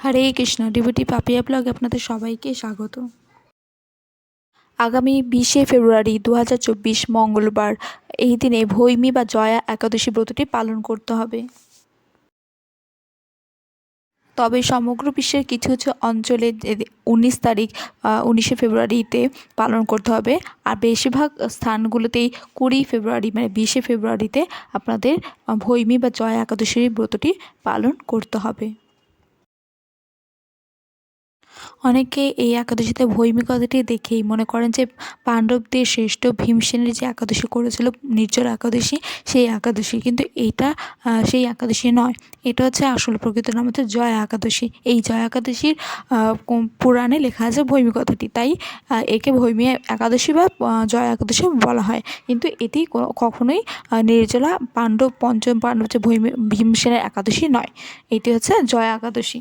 হরে কৃষ্ণ ডিবুটি পাপিয়া ব্লগে আপনাদের সবাইকে স্বাগত। আগামী বিশে ফেব্রুয়ারি দু হাজার চব্বিশ মঙ্গলবার এই দিনে ভৈমী বা জয়া একাদশী ব্রতটি পালন করতে হবে। তবে সমগ্র বিশ্বের কিছু কিছু অঞ্চলে উনিশ তারিখ উনিশে ফেব্রুয়ারিতে পালন করতে হবে। আর বেশিরভাগ স্থানগুলোতেই কুড়ি ফেব্রুয়ারি মানে বিশে ফেব্রুয়ারিতে আপনাদের ভৈমী বা জয়া একাদশীর ব্রতটি পালন করতে হবে। অনেকে এই একাদশীতে ভৈমী কথাটি দেখেই মনে করেন যে পাণ্ডবদের শ্রেষ্ঠ ভীমসেনের যে একাদশী করেছিল নির্জল একাদশী, সেই একাদশী। কিন্তু এটা সেই একাদশী নয়। এটা হচ্ছে আসল প্রকৃত নাম হচ্ছে জয়া একাদশী। এই জয়া একাদশীর পুরাণে লেখা আছে ভৈমী কথাটি তাই একে ভৈমী একাদশী বা জয়া একাদশী বলা হয়। কিন্তু এটি কখনোই নির্জলা পাণ্ডব, পঞ্চম পাণ্ডব যে ভৈমী ভীমসেনের একাদশী নয়। এটি হচ্ছে জয়া একাদশী।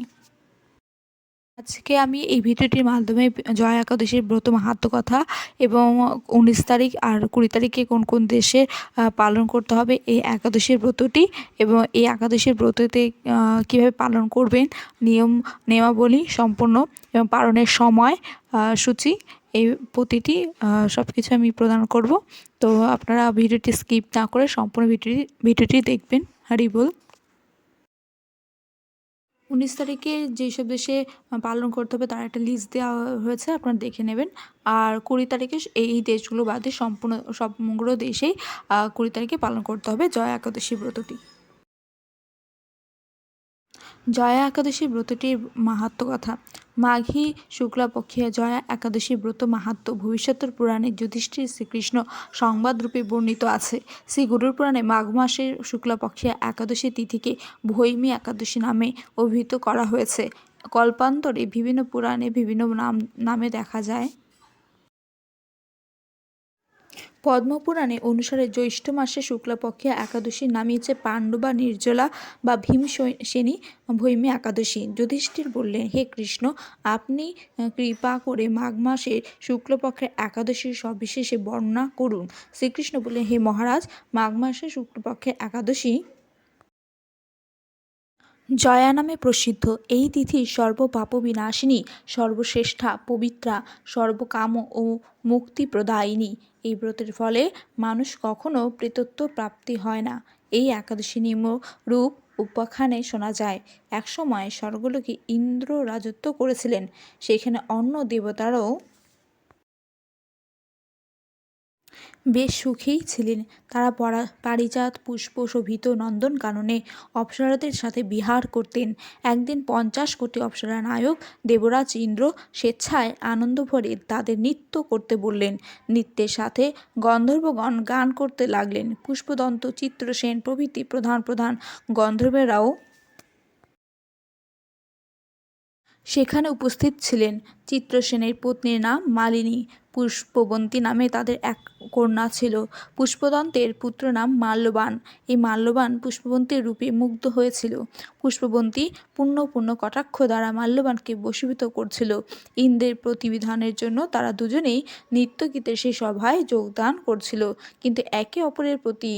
আজকে আমি এই ভিডিওটির মাধ্যমে জয় একাদশীর ব্রত মাহাত্ম কথা এবং উনিশ তারিখ আর কুড়ি তারিখে কোন কোন দেশে পালন করতে হবে এই একাদশীর ব্রতটি এবং এই একাদশীর ব্রততে কীভাবে পালন করবেন, নিয়ম, নিয়মাবলী সম্পূর্ণ এবং পালনের সময় সূচি এই প্রতিটি সব কিছু আমি প্রদান করব। তো আপনারা ভিডিওটি স্কিপ না করে সম্পূর্ণ ভিডিওটি ভিডিওটি দেখবেন। হারি বল। উনিশ তারিখে যেসব দেশে পালন করতে হবে তার একটা লিস্ট দেওয়া হয়েছে, আপনারা দেখে নেবেন। আর কুড়ি তারিখে এই দেশগুলো বাদে সম্পূর্ণ, সমগ্র দেশেই কুড়ি তারিখে পালন করতে হবে। জয় একাদশী ব্রতটি। জয়া একাদশী ব্রতটির মাহাত্ম কথা। মাঘী শুক্লাপক্ষে জয়া একাদশী ব্রত মাহাত্ম ভবিষ্যতের পুরাণে যুধিষ্ঠির শ্রীকৃষ্ণ সংবাদরূপে বর্ণিত আছে। শ্রী গুরুর পুরাণে মাঘ মাসের শুক্লাপক্ষে একাদশী তিথিকে ভৈমী একাদশী নামে অভিহিত করা হয়েছে। কল্পান্তরে বিভিন্ন পুরাণে বিভিন্ন নাম, নামে দেখা যায়। পদ্মপুরাণে অনুসারে জ্যৈষ্ঠ মাসে শুক্লাপক্ষে একাদশী নামিয়েছে পাণ্ডবা, নির্জলা বা ভীম সেনী ভৈমে একাদশী। যুধিষ্ঠির বললেন, হে কৃষ্ণ, আপনি কৃপা করে মাঘ মাসে শুক্লপক্ষের একাদশীর সবিশেষে বর্ণনা করুন। শ্রীকৃষ্ণ বললেন, হে মহারাজ, মাঘ মাসে শুক্লপক্ষের একাদশী জয়া নামে প্রসিদ্ধ। এই তিথি সর্বপাপ বিনাশিনী সর্বশ্রেষ্ঠা, পবিত্রা, সর্বকাম ও মুক্তি মুক্তিপ্রদায়িনী। এই ব্রতের ফলে মানুষ কখনো প্রেতত্ব প্রাপ্তি হয় না। এই একাদশী নিম রূপ উপাখ্যানে শোনা যায়। একসময় স্বর্গলোকে ইন্দ্র রাজত্ব করেছিলেন। সেখানে অন্য দেবতারাও বেশ সুখেই ছিলেন। তারা পরা, পারিজাত পুষ্প শোভিত নন্দন কাননে অপ্সরাদের সাথে বিহার করতেন। একদিন পঞ্চাশ কোটি অপ্সরা নায়ক দেবরাজ ইন্দ্র স্বেচ্ছায় আনন্দ ভরে তাদের নৃত্য করতে বললেন। নৃত্যের সাথে গন্ধর্বগণ গান করতে লাগলেন। পুষ্পদন্ত, চিত্রসেন প্রভৃতি প্রধান প্রধান গন্ধর্বেরাও সেখানে উপস্থিত ছিলেন। চিত্রসেনের পত্নীর নাম মালিনী। পুষ্পবন্তী নামে তাদের এক কন্যা ছিল। পুষ্পদন্তের পুত্র নাম মাল্যবান। এই মাল্যবান পুষ্পবন্তীর রূপে মুগ্ধ হয়েছিল। পুষ্পবন্তী পূর্ণ পূর্ণ কটাক্ষ দ্বারা মাল্যবানকে বশীভূত করছিল। ইন্দ্রের প্রতিবিধানের জন্য তারা দুজনেই নৃত্যগীতের সেই সভায় যোগদান করছিল। কিন্তু একে অপরের প্রতি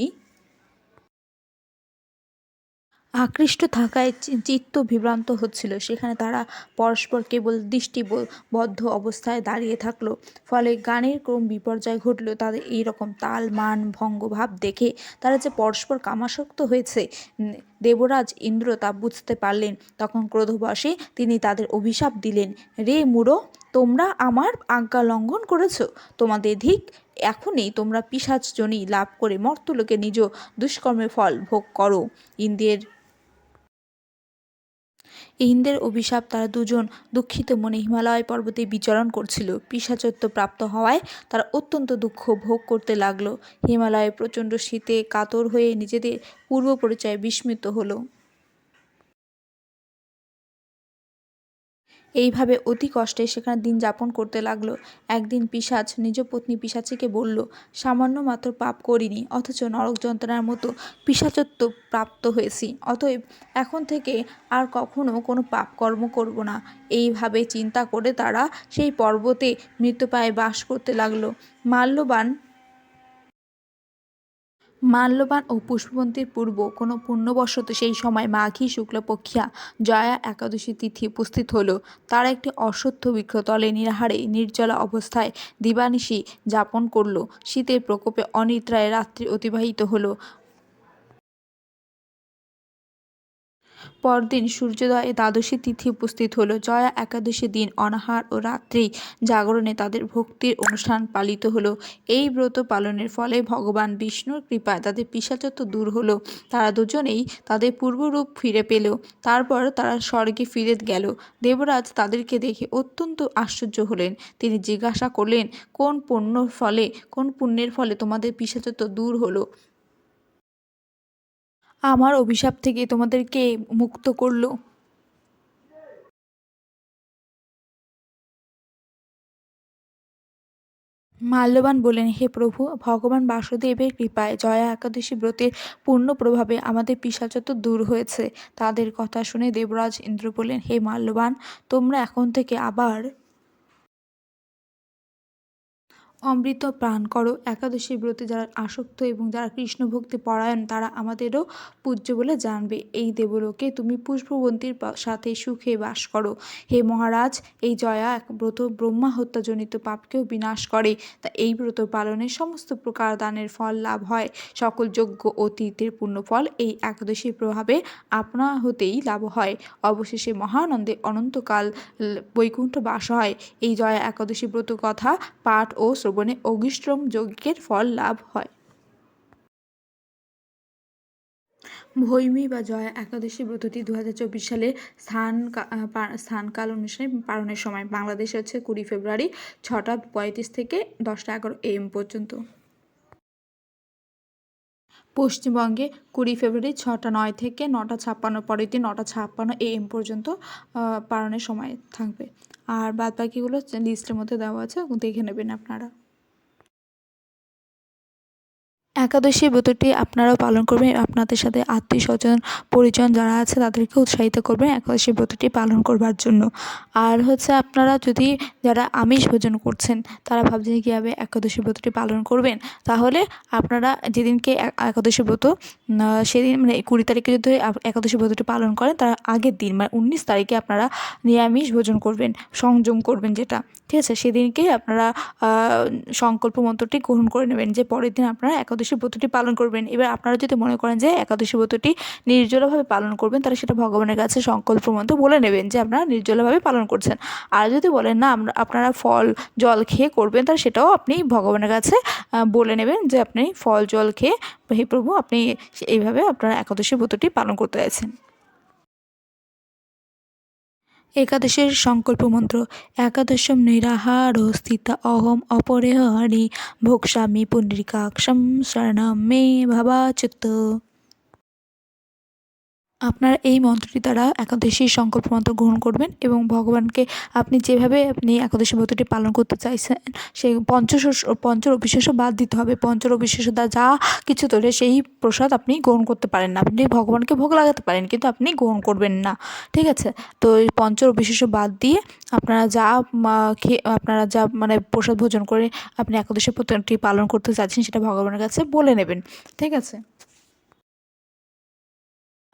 আকৃষ্ট থাকায় চিত্ত বিভ্রান্ত হচ্ছিল। সেখানে তারা পরস্পর কেবল দৃষ্টিবদ্ধ অবস্থায় দাঁড়িয়ে থাকল। ফলে গানের ক্রম বিপর্যয় ঘটল। তাদের এই রকম তাল, মান, ভঙ্গভাব দেখে তারা যে পরস্পর কামাসক্ত হয়েছে দেবরাজ ইন্দ্র তা বুঝতে পারলেন। তখন ক্রোধবশে তিনি তাদের অভিশাপ দিলেন, রে মুড়ো, তোমরা আমার আজ্ঞা লঙ্ঘন করেছ। তোমাদের ধিক এখনই তোমরা পিসাচ জনি লাভ করে মর্তলোকে নিজ দুষ্কর্মের ফল ভোগ করো। ইন্দ্রের ইন্দ্রের অভিশাপ তারা দুজন দুঃখিত মনে হিমালয় পর্বতে বিচরণ করছিল। পিসাচত্ব প্রাপ্ত হওয়ায় তারা অত্যন্ত দুঃখ ভোগ করতে লাগল। হিমালয়ে প্রচণ্ড শীতে কাতর হয়ে নিজেদের পূর্ব পরিচয় বিস্মিত হলো। এইভাবে অতি কষ্টে সেখানে দিন যাপন করতে লাগল। একদিন পিসাচ নিজ পত্নী পিসাচিকে বলল, সামান্য মাত্র পাপ করিনি, অথচ নরক যন্ত্রণার মতো পিসাচত্ব প্রাপ্ত হয়েছি। অতএব এখন থেকে আর কখনো কোনো পাপ কর্ম করব না। এইভাবে চিন্তা করে তারা সেই পর্বতে মৃত্যুপায়ে বাস করতে লাগল। মাল্যবান মাল্যবান ও পুষ্পবন্তীর পূর্ব কোনো পুণ্যবশত সেই সময় মাঘী শুক্লপক্ষিয়া জয়া একাদশী তিথি উপস্থিত হল। তারা একটি অশ্বত্থ বৃক্ষতলে নিরাহারে নির্জলা অবস্থায় দিবানিশি যাপন করল। শীতের প্রকোপে অনিদ্রায় রাত্রি অতিবাহিত হলো। পরদিন সূর্যোদয়ে দ্বাদশী তিথি উপস্থিত হলো। জয়া একাদশী দিন অনাহার ও রাত্রি জাগরণে তাদের ভক্তির অনুষ্ঠান পালিত হলো। এই ব্রত পালনের ফলে ভগবান বিষ্ণুর কৃপায় তাদের পিশাচত্ব দূর হলো। তারা দুজনেই তাদের পূর্বরূপ ফিরে পেল। তারপর তারা স্বর্গে ফিরে গেল। দেবরাজ তাদেরকে দেখে অত্যন্ত আশ্চর্য হলেন। তিনি জিজ্ঞাসা করলেন, কোন পুণ্যর ফলে, কোন পুণ্যের ফলে তোমাদের পিশাচত্ব দূর হলো? আমার অভিশাপ থেকে তোমাদেরকে মুক্ত করল। মাল্যবান বলেন হে প্রভু, ভগবান বাসুদেবের কৃপায় জয়া একাদশী ব্রতের পূর্ণ প্রভাবে আমাদের পিসাচত্ব দূর হয়েছে। তাদের কথা শুনে দেবরাজ ইন্দ্র বলেন হে মাল্যবান, তোমরা এখন থেকে আবার অমৃত পান করো। একাদশী ব্রতে যারা আসক্ত এবং যারা কৃষ্ণ ভক্তি পরায়ণ, তারা আমাদেরও পূজ্য বলে জানবে। এই দেবলোকে তুমি পুষ্পবন্তীর সাথে সুখে বাস করো। হে মহারাজ, এই জয়া এক ব্রত ব্রহ্মা হত্যাজনিত পাপকেও বিনাশ করে। তা এই ব্রত পালনে সমস্ত প্রকার দানের ফল লাভ হয়। সকল যোগ্য ও তীর্থের পুণ্যফল এই একাদশীর প্রভাবে আপনা হতেই লাভ হয়। অবশেষে মহানন্দে অনন্তকাল বৈকুণ্ঠ বাস হয়। এই জয়া একাদশী ব্রত কথা পাঠ ও অগিষ্ট্রম যজ্ঞের ফল লাভ হয়। ভৈমী বা জয়া একাদশী ব্রতটি দু হাজার চব্বিশ সালে স্থান স্থানকাল অনুসারে পালনের সময় বাংলাদেশে হচ্ছে কুড়ি ফেব্রুয়ারি ছটা পঁয়ত্রিশ থেকে দশটা এগারো এম পর্যন্ত। পশ্চিমবঙ্গে কুড়ি ফেব্রুয়ারি ছটা নয় থেকে নটা ছাপ্পান্ন পরের দিন নটা ছাপ্পান্ন এম পর্যন্ত পালনের সময় থাকবে। আর বাদ বাকিগুলো লিস্টের মধ্যে দেওয়া আছে, দেখে নেবেন আপনারা। একাদশী ব্রতটি আপনারাও পালন করবেন, আপনাদের সাথে আত্মীয় স্বজন পরিজন যারা আছে তাদেরকে উৎসাহিত করবেন একাদশী ব্রতটি পালন করবার জন্য। আর হচ্ছে আপনারা যদি যারা আমিষ ভোজন করছেন, তারা ভাবছেন কীভাবে একাদশী ব্রতটি পালন করবেন? তাহলে আপনারা যেদিনকে একাদশী ব্রত সেদিন মানে কুড়ি তারিখে যদি একাদশী ব্রতটি পালন করেন, তার আগের দিন মানে উনিশ তারিখে আপনারা নিরামিষ ভোজন করবেন, সংযম করবেন যেটা, ঠিক আছে? সেদিনকেই আপনারা সংকল্প মন্ত্রটি গ্রহণ করে নেবেন যে পরের দিন আপনারা একাদশী ব্রতটি পালন করবেন। এবার আপনারা যদি মনে করেন যে একাদশী ব্রতটি নির্জলভাবে পালন করবেন, তাহলে সেটা ভগবানের কাছে সংকল্প মতো বলে নেবেন যে আপনারা নির্জলভাবে পালন করছেন। আর যদি বলেন, না, আমরা, আপনারা ফল, জল খেয়ে করবেন তাহলে সেটাও আপনি ভগবানের কাছে বলে নেবেন যে আপনি ফল, জল খেয়ে, হে প্রভু, আপনি এইভাবে আপনারা একাদশী ব্রতটি পালন করতে চাইছেন। একাদশের সংকল্প মন্ত্র একাদশম নিরাহার স্থিত অহম অপরেহরি ভোক্সামি পুণ্ডরিকাক্ষম শরণম মে ভাবাচ্যুত। আপনারা এই মন্ত্রটি দ্বারা একাদশীর সংকল্প মন্ত্র গ্রহণ করবেন এবং ভগবানকে আপনি যেভাবে আপনি একাদশী ব্রতটি পালন করতে চাইছেন, সেই পঞ্চশস্য পঞ্চর অবিশেষ বাদ দিতে হবে। পঞ্চর অবিশেষ দ্বারা যা কিছু তোলে, সেই প্রসাদ আপনি গ্রহণ করতে পারেন না। আপনি ভগবানকে ভোগ লাগাতে পারেন, কিন্তু আপনি গ্রহণ করবেন না। ঠিক আছে? তো এই পঞ্চর অবিশেষ বাদ দিয়ে আপনারা যা খেয়ে আপনারা যা মানে প্রসাদ ভোজন করে আপনি একাদশী ব্রতটি পালন করতে চাইছেন, সেটা ভগবানের কাছে বলে নেবেন। ঠিক আছে?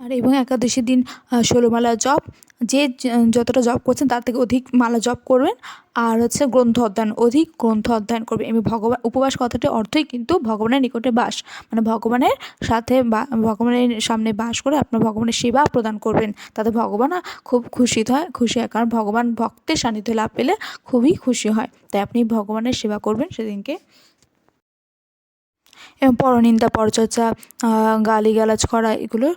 আর এবং একাদশীর দিন ষোলোমালা জপ। যে যতটা জপ করছেন তার থেকে অধিক মালা জপ করবেন। আর হচ্ছে গ্রন্থ অধ্যয়ন, অধিক গ্রন্থ অধ্যয়ন করবেন। এবং ভগবান, উপবাস কথাটির অর্থই কিন্তু ভগবানের নিকটে বাস। মানে ভগবানের সাথে বা, ভগবানের সামনে বাস করে আপনার ভগবানের সেবা প্রদান করবেন। তাতে ভগবান খুব খুশি হয় খুশি হয়। কারণ ভগবান ভক্তের সান্নিধ্য লাভ পেলে খুবই খুশি হয়। তাই আপনি ভগবানের সেবা করবেন সেদিনকে। পরনিন্দা, পরচর্চা গালিগালাজ করা এগুলো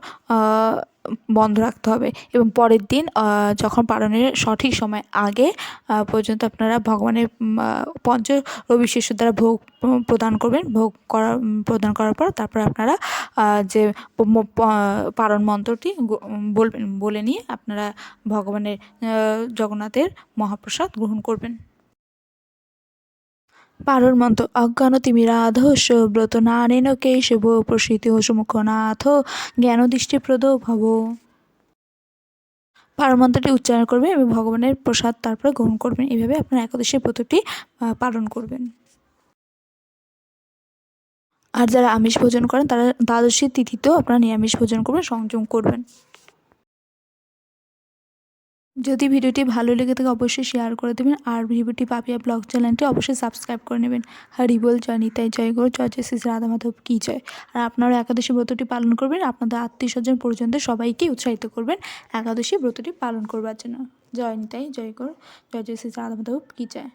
বন্ধ রাখতে হবে। এবং পরের দিন যখন পালনের সঠিক সময় আগে পর্যন্ত আপনারা ভগবানের পঞ্চ রবি শিষ্য দ্বারা ভোগ প্রদান করবেন। ভোগ করা প্রদান করার পর তারপর আপনারা যে প- ম- প- পালন মন্ত্রটি বলবেন, বলে নিয়ে আপনারা ভগবানের জগন্নাথের মহাপ্রসাদ গ্রহণ করবেন। পারর মন্ত্র অজ্ঞান তিমিরাধস্য ব্রত নানেন কেশব প্রসীতি মুখনাথ জ্ঞান দৃষ্টিপ্রদ ভব। পারর মন্ত্রটি উচ্চারণ করবেন এবং ভগবানের প্রসাদ তারপরে গ্রহণ করবেন। এইভাবে আপনার একাদশী ব্রতটি পালন করবেন। আর যারা আমিষ ভোজন করেন, তারা দ্বাদশী তিথিতেও আপনারা নিরামিষ ভোজন করবেন, সংযম করবেন। যদি ভিডিওটি ভালো লেগে থাকে অবশ্যই শেয়ার করে দেবেন। আর ভিডিওটি পাপিয়া ব্লগ চ্যানেলটি অবশ্যই সাবস্ক্রাইব করে নেবেন। হরি বল, জয় নিতাই, জয় গৌর, জয় জয় শ্রী রাধা মাধব, কী জয়। আর আপনারা একাদশী ব্রতটি পালন করবেন, আপনাদের আত্মীয় স্বজন পর্যন্ত সবাইকে উৎসাহিত করবেন একাদশী ব্রতটি পালন করবার জন্য। জয় নিতাই, জয় গৌর, জয় জয় শ্রী রাধা মাধব, কী জয়।